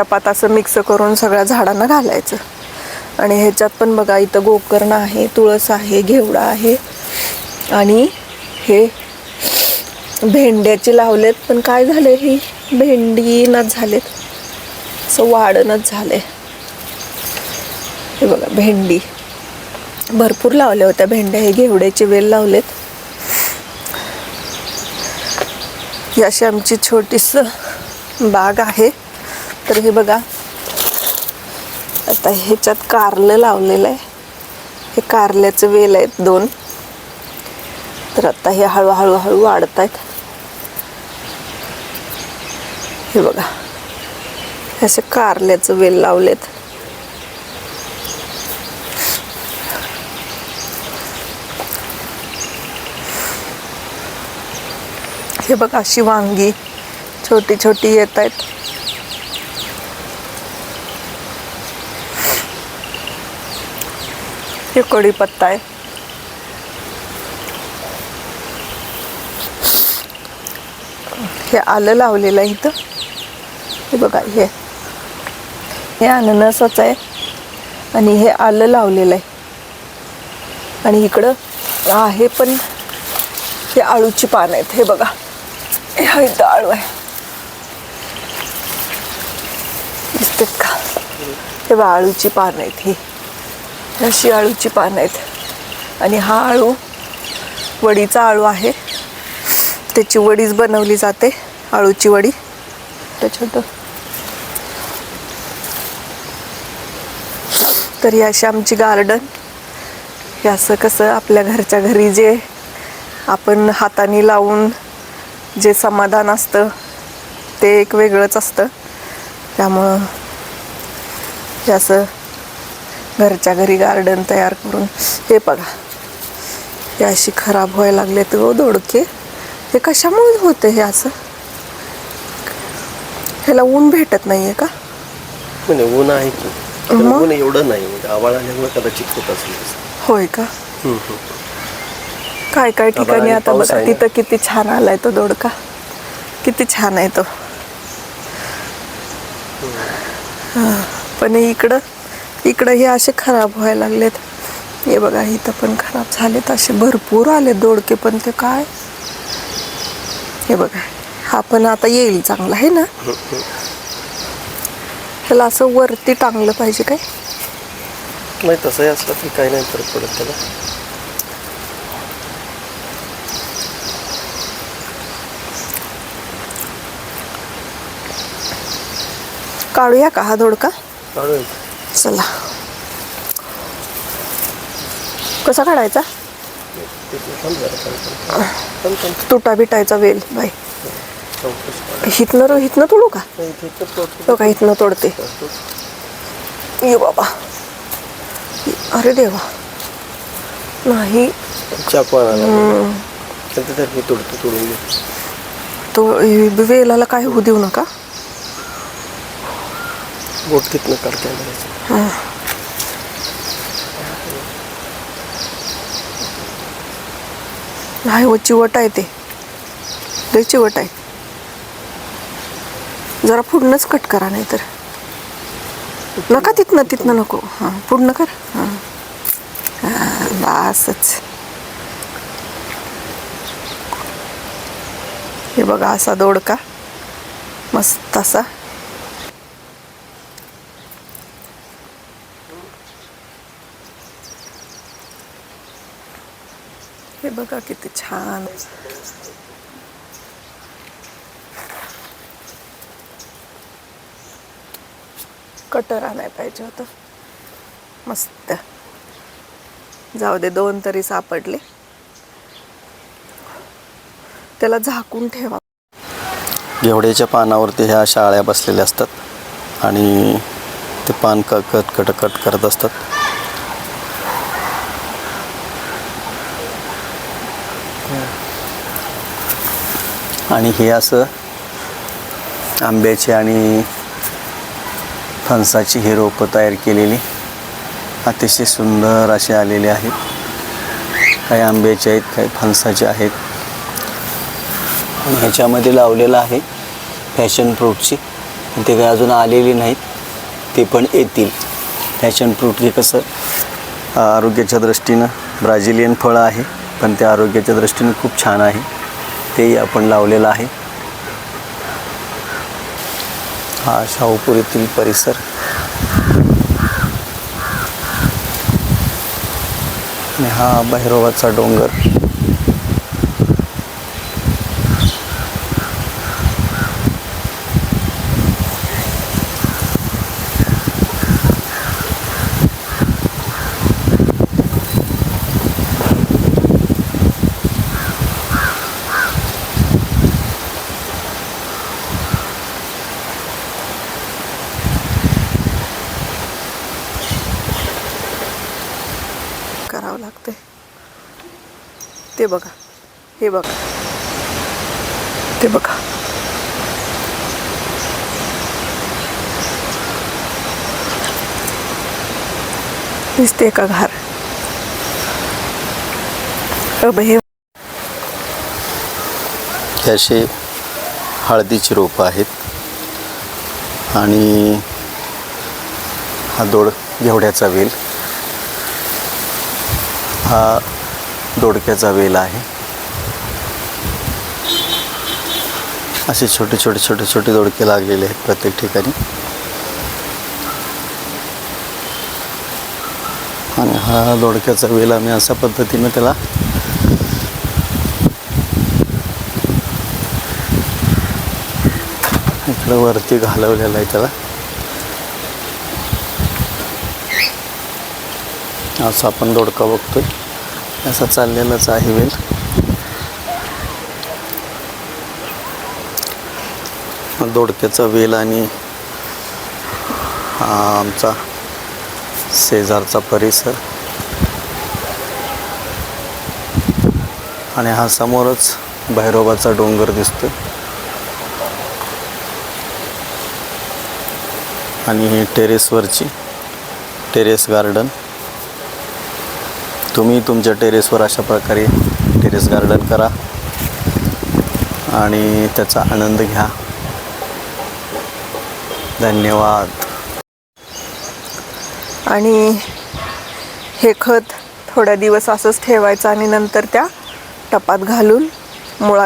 टपात असं मिक्स करून सगळ्या झाडांना घालायचं. आणि ह्याच्यात पण बघा इथं गोकर्ण आहे तुळस आहे घेवडा आहे. आणि हे भेंड्याचे लावलेत पण काय झाले ही? भेंडीनच झालेत. असं वाढणच झाले हे बघा भेंडी. भरपूर लावल्या होत्या भेंड्या हे घेवड्याचे वेल लावलेत. ही अशी आमची छोटीस बाग आहे. तर हे बघा. आता ह्याच्यात कारलं लावलेलं आहे. हे कारल्याचे वेल आहेत दोन. तर आता हे हळूहळू हळू वाढत आहेत हे बघा. असे कारल्याचं वेल लावलेत. हे बघा अशी वांगी छोटी छोटी येत आहेत. हे कढीपत्ता आहे. हे आलं लावलेलं आहे इथं. हे बघा हे. हे अननसाच आहे आणि हे आलं लावलेलं आहे. आणि इकडं आहे पण हे आळूची पानं आहेत. हे बघा. हे इथं आळू आहे. दिसतात का? हे बघा आळूची पानं आहेत ही. अशी आळूची पानं आहेत. आणि हा आळू वडीचा आळू आहे. त्याची वडीच बनवली जाते आळूची वडी. त्याच्यात तर ही अशी आमची गार्डन. हे असं कसं आपल्या घरच्या घरी जे आपण हाताने लावून जे समाधान असतं ते एक वेगळंच असतं. त्यामुळं हे असं घरच्या घरी गार्डन तयार करून. हे बघा. हे अशी खराब व्हायला लागले तर दोडके. हे कशामुळे होते हे असं? ह्याला ऊन भेटत नाहीये का? म्हणजे ऊन आहे की. पण मग? ऊन एवढं नाही म्हणजे आवाळ आल्यामुळे कदाचित होत असेल. होय का. काय काय आभाळ ठिकाणी आणि आता पाऊस बघा आहे ना. तिथं किती छान आलाय तो दोडका. किती छान आहे तो. हा, पण इकडं इकडं हे असे खराब व्हायला लागलेत. हे बघा इथं पण खराब झालेत. असे भरपूर आले दोडके पण ते काय? हे बघा हा पण आता येईल चांगला आहे ना? ह्याला असं वरती टांगलं पाहिजे काय? नाही तसंही असलं तरी काही नाही फरक पडत त्याला. काढूया का हा दोडका? काढूया. चला. कसा काढायचा. तुटा बिटायचा वेल बाई. हितनं रो हितनं तोडू का. तो का हितनं तोडते. ये बाबा. अरे देवा. नाही. तो वेलाला काय होऊ देऊ नका. बोट तिथनं काढ कॅमेऱ्याचं नाही हो. चिवट आहे ते. लय चिवट आहे. जरा पुढनंच कट करा नाही तर नका तिथनं तिथनं नको. हां पूर्ण कर. हां. हां हे बघा असा दोडका. मस्त असा. हे बघा किती छान. कटर आणाय पाहिजे होतं. मस्त. जाऊ दे दोन तरी सापडले. त्याला झाकून ठेवा. घेवड्याच्या पानावरती ह्या शाळ्या बसलेल्या असतात आणि ते पान क कट कट कट करत असतात. आणि हे असं आंब्याची आणि फणसाची ही रोपं तयार केलेली. अतिशय सुंदर असे आलेले आहेत. काही आंब्याचे आहेत काही फणसाचे आहेत. आणि ह्याच्यामध्ये लावलेलं आहे फॅशन फ्रूटची. ते काही अजून आलेली नाहीत. ते पण येतील. फॅशन फ्रूट हे कसं आरोग्याच्या दृष्टीनं ब्राझिलियन फळं आहे. पण ते आरोग्याच्या दृष्टीने खूप छान आहे. तेही आपण लावलेलं आहे. हा शाहूपुरीतील परिसर. आणि हा भैरवाचा डोंगर. ते बघा. हे बघा. ते बघा. दिसते का घार? हे हे असे हळदीची रोपं आहेत. आणि हा दोड घेवड्याचा वेल. हा दोडक्याचा वेल आहे. असे छोटे छोटे छोटे छोटे दोडके लागलेले आहेत प्रत्येक ठिकाणी. आणि हा दोडक्याचा वेल आम्ही अशा पद्धतीने त्याला इकडं वरती घालवलेला आहे त्याला. असं आपण दोडका बघतोय. असा चाललेलाच आहे वेल दोडक्याचा वेल आणि आमचा शेजारचा परिसर. आणि हा समोरच भैरोबाचा डोंगर दिसतो आणि ही टेरेसवरची टेरेस गार्डन. तुम्ही तुमच्या टेरेसवर अशा प्रकारे टेरेस गार्डन करा आणि त्याचा आनंद घ्या. धन्यवाद. आणि हे खत थोड्या दिवस असंच ठेवायचं आणि नंतर त्या टपात घालून मुळा